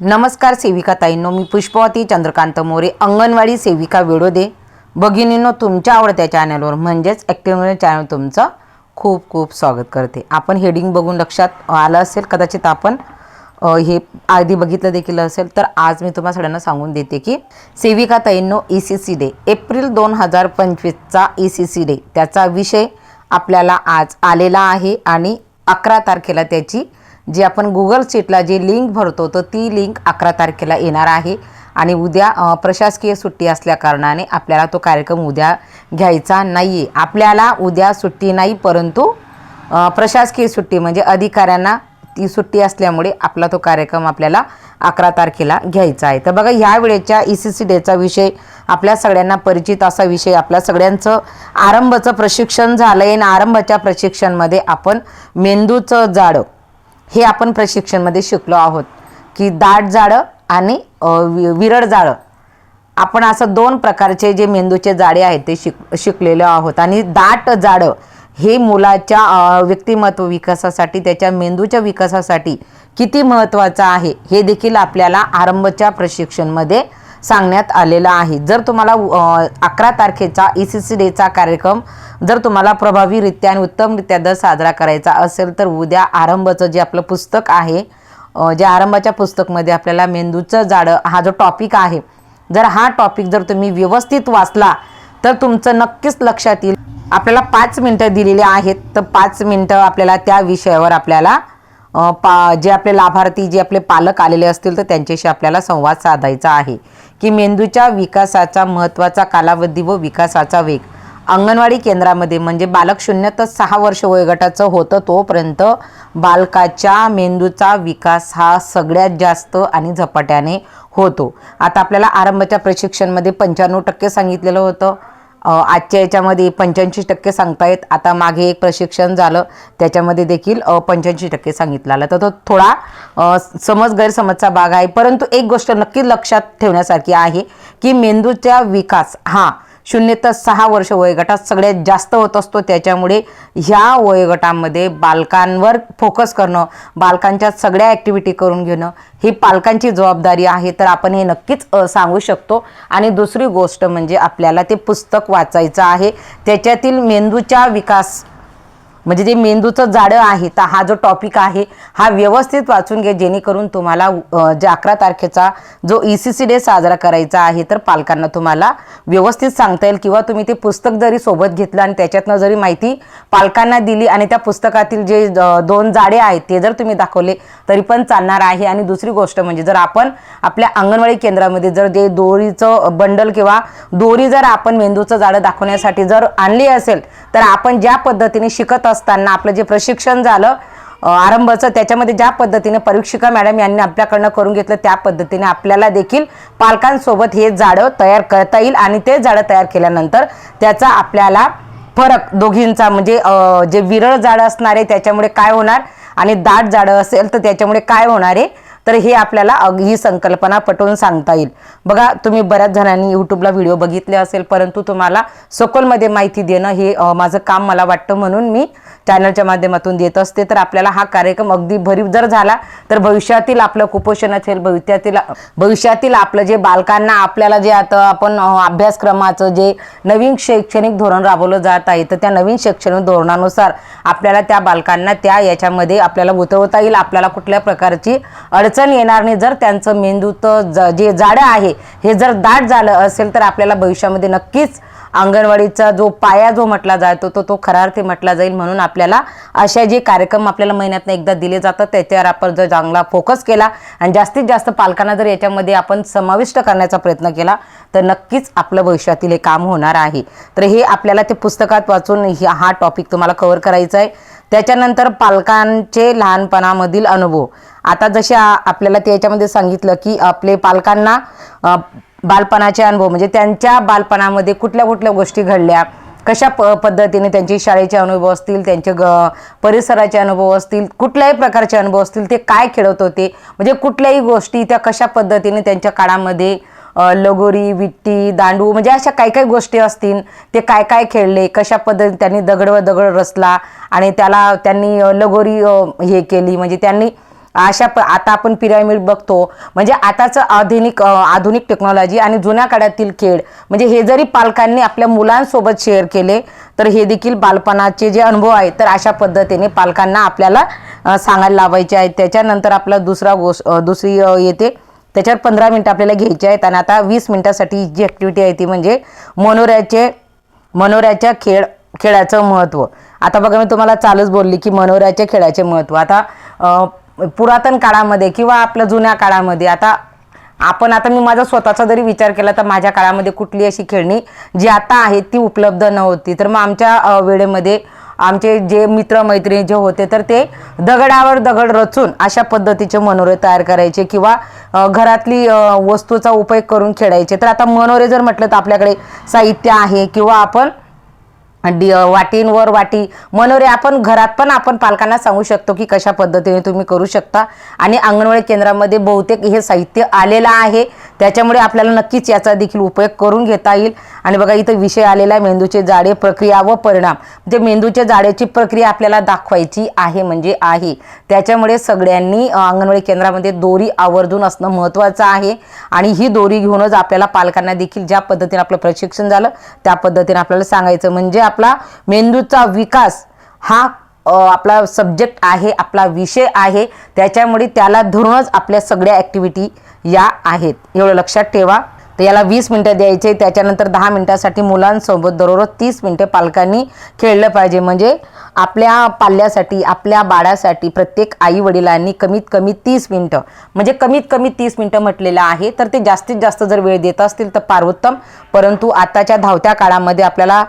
नमस्कार सेविका ताईंनो मी पुष्पवती चंद्रकांत मोरे अंगणवाडी सेविका विडोदे भगिनींनो तुमच्या आवडत्या चॅनलवर म्हणजेच ॲक्टिव्ह चॅनल तुमचं खूप खूप स्वागत करते. आपण हेडिंग बघून लक्षात आलं असेल कदाचित आपण हे आधी बघितलं देखील असेल तर आज मी तुम्हाला सगळ्यांना सांगून देते की सेविका ताईंनो E C C day April दोन हजार पंचवीसचा ई सी सी डे त्याचा विषय आपल्याला आज आलेला आहे आणि अकरा तारखेला त्याची जी आपण गुगल शीटला जी लिंक भरतो तर ती लिंक अकरा तारखेला येणार आहे. आणि उद्या प्रशासकीय सुट्टी असल्याकारणाने आपल्याला तो कार्यक्रम उद्या घ्यायचा नाही आहे आपल्याला उद्या सुट्टी नाही परंतु प्रशासकीय सुट्टी म्हणजे अधिकाऱ्यांना ती सुट्टी असल्यामुळे आपला तो कार्यक्रम आपल्याला अकरा तारखेला घ्यायचा आहे. तर बघा ह्या वेळेच्या ई सी सी डेचा विषय आपल्या सगळ्यांना परिचित असा विषय आपल्या सगळ्यांचं आरंभाचं प्रशिक्षण झालं आहे आणि आरंभाच्या प्रशिक्षणमध्ये आपण मेंदूचं जाडं हे आपण प्रशिक्षणमध्ये शिकलो आहोत की दाट जाळं आणि वि- विरळ जाळं. आपण असं दोन प्रकारचे जे मेंदूचे जाळे आहेत ते शिक शिकलेलो आहोत. आणि दाट जाडं हे मुलाच्या व्यक्तिमत्व विकासासाठी त्याच्या मेंदूच्या विकासासाठी किती महत्त्वाचं आहे हे देखील आपल्याला आरंभच्या प्रशिक्षणमध्ये सांगण्यात आलेलं आहे. जर तुम्हाला अकरा तारखेचा ई सी सी डेचा कार्यक्रम जर तुम्हाला प्रभावीरित्या आणि उत्तमरित्या जर साजरा करायचा असेल तर उद्या आरंभचं जे आपलं पुस्तक आहे जे आरंभाच्या पुस्तकमध्ये आपल्याला मेंदूचं जाडं हा जो टॉपिक आहे जर हा टॉपिक जर तुम्ही व्यवस्थित वाचला तर तुमचं नक्कीच लक्षात येईल. आपल्याला पाच मिनटं दिलेली आहेत तर पाच मिनटं आपल्याला त्या विषयावर आपल्याला पा जे आपले लाभार्थी जे आपले पालक आलेले असतील तर त्यांच्याशी आपल्याला संवाद साधायचा आहे. की मेंदूच्या विकासाचा महत्त्वाचा कालावधी व विकासाचा वेग. अंगणवाडी केंद्रामध्ये म्हणजे बालक शून्य तर सहा वर्ष वयोगटाचं होतं तोपर्यंत बालकाच्या मेंदूचा विकास हा सगळ्यात जास्त आणि झपाट्याने होतो. आता आपल्याला आरंभाच्या प्रशिक्षणमध्ये पंच्याण्णव टक्के सांगितलेलं होतं. आजच्या याच्यामध्ये पंच्याऐंशी टक्के सांगतायत. आता मागे एक प्रशिक्षण झालं त्याच्यामध्ये देखील पंच्याऐंशी टक्के सांगितलं आलं. तर तो थोडा समज गैरसमजचा भाग आहे. परंतु एक गोष्ट नक्की लक्षात ठेवण्यासारखी आहे की मेंदूचा विकास हा शून्य तर सहा वर्ष वयोगटात सगळ्यात जास्त होत असतो. त्याच्यामुळे ह्या वयोगटामध्ये बालकांवर फोकस करणं बालकांच्या सगळ्या ॲक्टिव्हिटी करून घेणं ही पालकांची जबाबदारी आहे. तर आपण हे नक्कीच सांगू शकतो. आणि दुसरी गोष्ट म्हणजे आपल्याला ते पुस्तक वाचायचं आहे. त्याच्यातील मेंदूच्या विकास म्हणजे जे मेंदूचं जाडं आहे तर हा जो टॉपिक आहे हा व्यवस्थित वाचून घे जेणेकरून तुम्हाला जे अकरा तारखेचा जो ई सी सी डे साजरा करायचा आहे तर पालकांना तुम्हाला व्यवस्थित सांगता येईल किंवा तुम्ही ते पुस्तक जरी सोबत घेतलं आणि त्याच्यातनं जरी माहिती पालकांना दिली आणि त्या पुस्तकातील जे दोन जाडे आहेत ते जर तुम्ही दाखवले तरी पण चालणार आहे. आणि दुसरी गोष्ट म्हणजे जर आपण आपल्या अंगणवाडी केंद्रामध्ये जर जे दोरीचं बंडल किंवा दोरी जर आपण मेंदूचं जाडं दाखवण्यासाठी जर आणली असेल तर आपण ज्या पद्धतीने शिकत असताना आपलं जे प्रशिक्षण झालं अ, आरंभाचं त्याच्यामध्ये ज्या पद्धतीने परीक्षिका मॅडम यांनी आपल्याकडनं करून घेतलं त्या पद्धतीने आपल्याला देखील पालकांसोबत हे झाडं तयार करता येईल आणि ते झाडं तयार केल्यानंतर त्याचा आपल्याला फरक दोघींचा म्हणजे जे विरळ झाडं असणार आहे त्याच्यामुळे काय होणार? आणि दाट झाडं असेल तर त्याच्यामुळे काय होणार आहे? तर हे आपल्याला ही संकल्पना पटवून सांगता येईल. बघा तुम्ही बऱ्याच जणांनी यूट्यूबला व्हिडिओ बघितले असेल परंतु तुम्हाला सखोलमध्ये माहिती देणं हे माझं काम मला वाटतं म्हणून मी चॅनलच्या माध्यमातून देत असते. तर आपल्याला हा कार्यक्रम अगदी भरीव जर झाला तर भविष्यातील आपलं कुपोषण असेल भविष्यातील भविष्यातील आपलं जे बालकांना आपल्याला जे आता आपण अभ्यासक्रमाचं जे नवीन शैक्षणिक धोरण राबवलं जात आहे तर त्या नवीन शैक्षणिक धोरणानुसार आपल्याला त्या बालकांना त्या याच्यामध्ये आपल्याला उतरवता येईल. आपल्याला कुठल्या प्रकारची अडचण येणार नाही. जर त्यांचं मेंदूत जे जाडं आहे हे जर दाट झालं असेल तर आपल्याला भविष्यामध्ये नक्कीच अंगणवाडीचा जो पाया जो म्हटला जातो तो तो खरार्थी म्हटला जाईल म्हणून आपल्याला अशा जे कार्यक्रम आपल्याला महिन्यातनं एकदा दिले जातात त्याच्यावर आपण जर चांगला फोकस केला आणि जास्तीत जास्त पालकांना जर याच्यामध्ये आपण समाविष्ट करण्याचा प्रयत्न केला तर नक्कीच आपलं भविष्यातील हे काम होणार आहे. तर हे आपल्याला ते पुस्तकात वाचून हा टॉपिक तुम्हाला कव्हर करायचा आहे. त्याच्यानंतर पालकांचे लहानपणामधील अनुभव. आता जसे आपल्याला ते याच्यामध्ये सांगितलं की आपले पालकांना बालपणाचे अनुभव म्हणजे त्यांच्या बालपणामध्ये कुठल्या कुठल्या गोष्टी घडल्या कशा प पद्धतीने त्यांचे शाळेचे अनुभव असतील त्यांचे ग परिसराचे अनुभव असतील कुठल्याही प्रकारचे अनुभव असतील ते काय खेळत होते म्हणजे कुठल्याही गोष्टी त्या कशा पद्धतीने त्यांच्या काळामध्ये लगोरी विट्टी दांडू म्हणजे अशा काही काही गोष्टी असतील ते काय काय खेळले कशा पद्धतीने त्यांनी दगड व दगड रचला आणि त्याला त्यांनी लगोरी हे केली. म्हणजे त्यांनी अशा प आता आपण पिरामिड बघतो म्हणजे आताचं आधुनिक आधुनिक टेक्नॉलॉजी आणि जुन्या काळातील खेळ म्हणजे हे जरी पालकांनी आपल्या मुलांसोबत शेअर केले तर हे देखील बालपणाचे जे अनुभव आहेत तर अशा पद्धतीने पालकांना आपल्याला सांगायला लावायचे आहेत. त्याच्यानंतर आपला दुसरा गोष्ट दुसरी येते त्याच्यावर पंधरा मिनटं आपल्याला घ्यायची आहेत. आणि आता वीस मिनटासाठी जी ॲक्टिव्हिटी आहे ती म्हणजे मनोऱ्याचे मनोऱ्याच्या खेळ खेळाचं महत्त्व आता बघा मी तुम्हाला चालूच बोलली की मनोऱ्याच्या खेळाचे महत्त्व आता पुरातन काळामध्ये किंवा आपल्या जुन्या काळामध्ये आता आपण आता मी माझा स्वतःचा जरी विचार केला तर माझ्या काळामध्ये कुठली अशी खेळणी जी आता आहेत ती उपलब्ध नव्हती. तर मग आमच्या वेळेमध्ये आमचे जे मित्रमैत्रिणी जे होते तर ते दगडावर दगड रचून अशा पद्धतीचे मनोरे तयार करायचे किंवा घरातली वस्तूचा उपयोग करून खेळायचे. तर आता मनोरे जर म्हटलं तर आपल्याकडे साहित्य आहे किंवा आपण डि वाटींवर वाटी मनोरे आपण घरात पण आपण पालकांना सांगू शकतो की कशा पद्धतीने तुम्ही करू शकता. आणि अंगणवाडी केंद्रामध्ये बहुतेक हे साहित्य आलेलं आहे. त्याच्यामुळे आपल्याला नक्कीच याचा देखील उपयोग करून घेता येईल. आणि बघा इथं विषय आलेला आहे मेंदूचे जाडे प्रक्रिया व परिणाम. म्हणजे मेंदूच्या जाडेची प्रक्रिया आपल्याला दाखवायची आहे म्हणजे आहे. त्याच्यामुळे सगळ्यांनी अंगणवाडी केंद्रामध्ये दोरी आवर्जून असणं महत्त्वाचं आहे. आणि ही दोरी घेऊनच आपल्याला पालकांना देखील ज्या पद्धतीने आपलं प्रशिक्षण झालं त्या पद्धतीने आपल्याला सांगायचं. म्हणजे आपला मेंदूचा विकास हा आपला सब्जेक्ट आहे आपला विषय आहे. त्याच्यामुळे त्याला धरूनच आपल्या सगळ्या ॲक्टिव्हिटी या आहेत. एवढं लक्षात ठेवा. तर याला वीस मिनटं द्यायचे. त्याच्यानंतर दहा मिनटासाठी मुलांसोबत दररोज तीस मिनटे पालकांनी खेळलं पाहिजे. म्हणजे आपल्या पाल्यासाठी आपल्या बाळासाठी प्रत्येक आई वडिलांनी कमीत कमी तीस मिनटं म्हणजे कमीत कमी तीस मिनटं म्हटलेलं आहे तर ते जास्तीत जास्त जर वेळ देत असतील तर पार्वोत्तम. परंतु आताच्या धावत्या काळामध्ये आपल्याला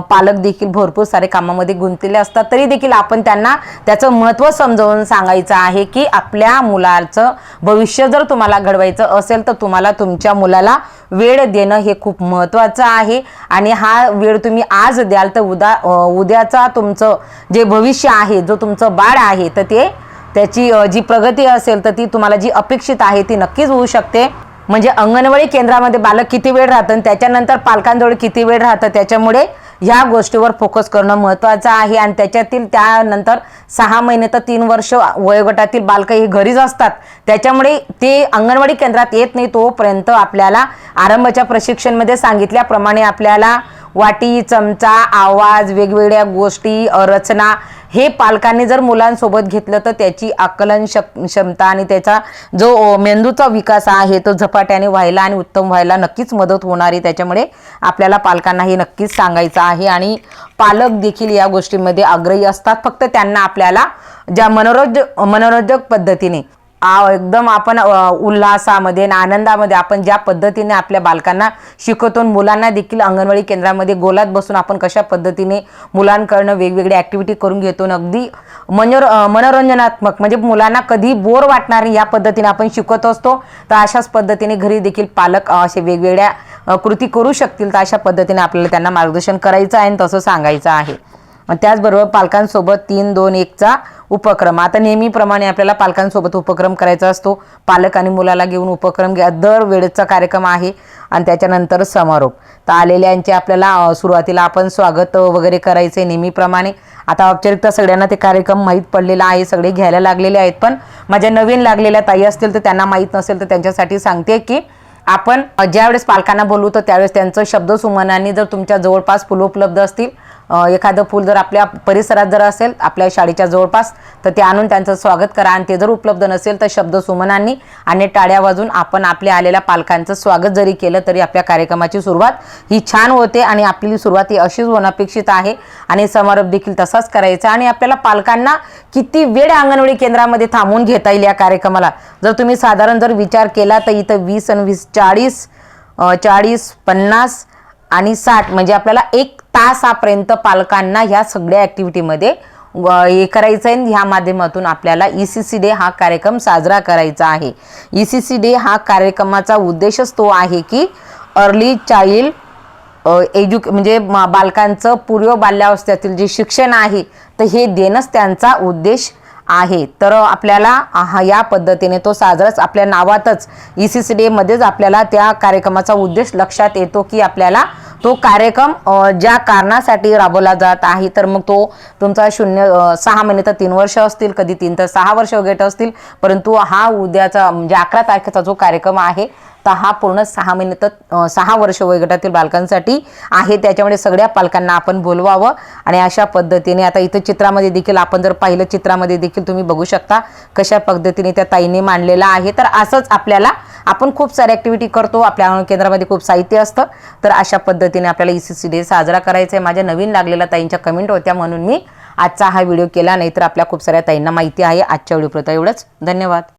पालक देखील भरपूर सारे कामामध्ये गुंतलेले असतात तरी देखील आपण त्यांना त्याचं महत्त्व समजावून सांगायचं आहे की आपल्या मुलाचं भविष्य जर तुम्हाला घडवायचं असेल तर तुम्हाला तुमच्या मुलाला वेळ देणं हे खूप महत्त्वाचं आहे. आणि हा वेळ तुम्ही आज द्याल तर उद्या उद्याचा तुमचं जे भविष्य आहे जो तुमचं बाळ आहे तर ते त्याची जी प्रगती असेल तर ती तुम्हाला जी अपेक्षित आहे ती नक्कीच होऊ शकते. म्हणजे अंगणवाडी केंद्रामध्ये बालक किती वेळ राहतं आणि त्याच्यानंतर पालकांजवळ किती वेळ राहतं त्याच्यामुळे ह्या गोष्टीवर फोकस करणं महत्त्वाचं आहे. आणि त्याच्यातील त्यानंतर सहा महिने तर तीन वर्ष वयोगटातील बालकं हे घरीच असतात. त्याच्यामुळे ते अंगणवाडी केंद्रात येत नाही तोपर्यंत आपल्याला आरंभाच्या प्रशिक्षणमध्ये सांगितल्याप्रमाणे आपल्याला वाटी चमचा आवाज वेगवेगळ्या गोष्टी रचना हे पालकांनी जर मुलांसोबत घेतलं तर त्याची आकलन शक क्षमता आणि त्याचा जो मेंदूचा विकास आहे तो झपाट्याने व्हायला आणि उत्तम व्हायला नक्कीच मदत होणार आहे. त्याच्यामुळे आपल्याला पालकांना हे नक्कीच सांगायचं आहे. आणि पालक देखील या गोष्टीमध्ये आग्रही असतात. फक्त त्यांना आपल्याला ज्या मनोरंज मनोरंजक पद्धतीने आ एकदम आपण उल्हासामध्ये आणि आनंदामध्ये आपण ज्या पद्धतीने आपल्या बालकांना शिकवतो आणि मुलांना देखील अंगणवाडी केंद्रामध्ये गोलात बसून आपण कशा पद्धतीने मुलांकडनं वेगवेगळ्या ॲक्टिव्हिटी करून घेतो अगदी मनोर मनोरंजनात्मक म्हणजे मुलांना कधी बोर वाटणार या पद्धतीने आपण शिकवत असतो तर अशाच पद्धतीने घरी देखील पालक असे वेगवेगळ्या कृती करू शकतील तर अशा पद्धतीने आपल्याला त्यांना मार्गदर्शन करायचं आहे आणि तसं सांगायचं आहे. मग त्याचबरोबर पालकांसोबत तीन दोन एकचा उपक्रम. आता नेहमीप्रमाणे आपल्याला पालकांसोबत उपक्रम करायचा असतो. पालक आणि मुलाला घेऊन उपक्रम घ्या. दर वेळेचा कार्यक्रम आहे आणि त्याच्यानंतर समारोप. तर आलेल्यांचे आपल्याला सुरुवातीला आपण स्वागत वगैरे करायचे नेहमीप्रमाणे. आता औपचारिकता सगळ्यांना ते कार्यक्रम माहीत पडलेला आहे. सगळे घ्यायला लागलेले आहेत. पण माझ्या नवीन लागलेल्या ताई असतील तर त्यांना माहीत नसेल तर त्यांच्यासाठी सांगते की आपण ज्यावेळेस पालकांना बोलू तर त्यावेळेस त्यांचं शब्द जर तुमच्या जवळपास फुलं उपलब्ध असतील एखादं फूल जर आपल्या परिसरात जर असेल आपल्या शाळेच्या जवळपास तर ते आणून त्यांचं स्वागत करा. आणि ते जर उपलब्ध नसेल तर शब्द सुमनांनी आणि टाळ्या वाजून आपण आपल्या आलेल्या पालकांचं स्वागत जरी केलं तरी आपल्या कार्यक्रमाची सुरुवात ही छान होते आणि आपली सुरुवात ही अशीच होणं अपेक्षित आहे. आणि समारोप देखील तसाच करायचा आणि आपल्याला पालकांना किती वेळ अंगणवाडी केंद्रामध्ये थांबवून घेता येईल या कार्यक्रमाला? जर तुम्ही साधारण जर विचार केला तर इथं वीस आणि वीस चाळीस चाळीस पन्नास आणि साठ म्हणजे आपल्याला एक तासापर्यंत पालकांना ह्या सगळ्या ॲक्टिव्हिटीमध्ये हे करायचं आहे ह्या माध्यमातून आपल्याला ई सी सी डे हा कार्यक्रम साजरा करायचा आहे. ई सी सी डे हा कार्यक्रमाचा उद्देशच तो आहे की अर्ली चाइल्ड एज्यु म्हणजे बालकांचं पूर्व बाल्यावस्थेतील जे शिक्षण आहे तर हे देणंच त्यांचा उद्देश आहे. तर आपल्याला हा या पद्धतीने तो साजराच आपल्या नावातच ई सी सी डेमध्येच आपल्याला त्या कार्यक्रमाचा उद्देश लक्षात येतो की आपल्याला तो कार्यक्रम ज्या कारणासाठी राबवला जात आहे तर मग तो तुमचा शून्य सहा महिने तर तीन वर्ष असतील कधी तीन तर सहा वर्ष वगैरे असतील परंतु हा उद्याचा म्हणजे अकरा तारखेचा जो कार्यक्रम आहे तर हा पूर्ण सहा महिने तर सहा वर्ष वयोगटातील बालकांसाठी आहे. त्याच्यामुळे सगळ्या पालकांना आपण बोलवावं आणि अशा पद्धतीने आता इथं चित्रामध्ये देखील आपण जर पाहिलं चित्रामध्ये देखील तुम्ही बघू शकता कशा पद्धतीने त्या ताईने मांडलेला आहे. तर असंच आपल्याला आपण खूप साऱ्या ॲक्टिव्हिटी करतो आपल्या केंद्रामध्ये खूप साहित्य असतं. तर अशा पद्धती पद्धतीने आपल्याला ई सी सी डे साजरा करायचा आहे. माझ्या नवीन लागलेल्या ताईंच्या कमेंट होत्या म्हणून मी आजचा हा व्हिडिओ केला. नाही तर आपल्या खूप साऱ्या ताईंना माहिती आहे. आजच्या व्हिडिओपुरता एवढंच. धन्यवाद.